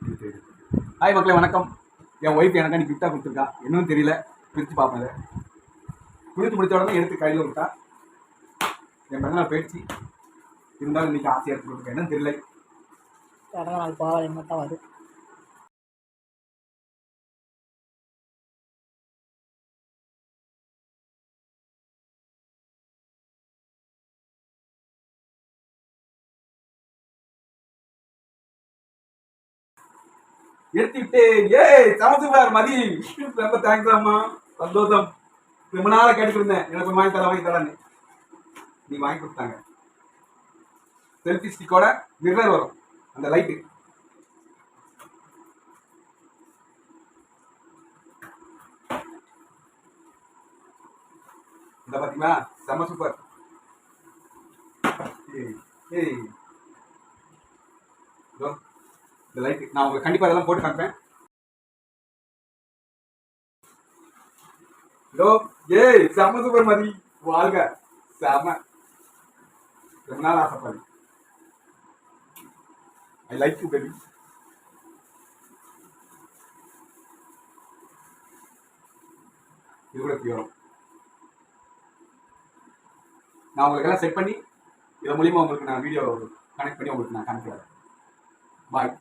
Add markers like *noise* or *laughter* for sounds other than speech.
Hi மக்களே வணக்கம். என் wife எனக்கு அன்னைக்கு கிஃப்டாக கொடுத்துருக்கா. என்னன்னு தெரியல. பிரித்து பார்ப்பேன் அதை முடித்த உடனே எடுத்து கையில் விட்டா. என் பிறந்தநாள் போயிடுச்சு. இருந்தாலும் இன்னைக்கு ஆசையாக எடுத்து கொடுத்துருக்கேன் என்னன்னு தெரியல. பிறந்த நாள் போகாத மட்டும் வரும். எடுத்து விட்டு ஏய் சமத்துப்பார் மதி. *laughs* ரொம்ப தேங்க்ஸ் அம்மா. சந்தோஷம். ரொம்ப நாளாக கேட்டுருந்தேன் எனக்கு வாங்கி தர வாங்கி தரேன்னு. நீ வாங்கி கொடுத்தாங்க. செல்ஃபி ஸ்டிக்கோட மிரர் வரும். அந்த லைட்டு இந்த பாத்தீங்களா? செம்ம சூப்பர் ஏய் ஏய். இதோ, இந்த லைட் நான் உங்களுக்கு கண்டிப்பா இதெல்லாம் போட்டு காட்டுறேன் ஹலோ ஏய் செம்ம சூப்பர் மதி. வாழ்க செம்ம ரொம்ப நாள் ஆசைப்படு ஐ லைக் யூ பேபி இது கூட பியூரம் நான் உங்களுக்கு எல்லாம் செட் பண்ணி இதன் மூலியமாக உங்களுக்கு நான் வீடியோ கனெக்ட் பண்ணி உங்களுக்கு நான் காமிக்கிறேன். பாய்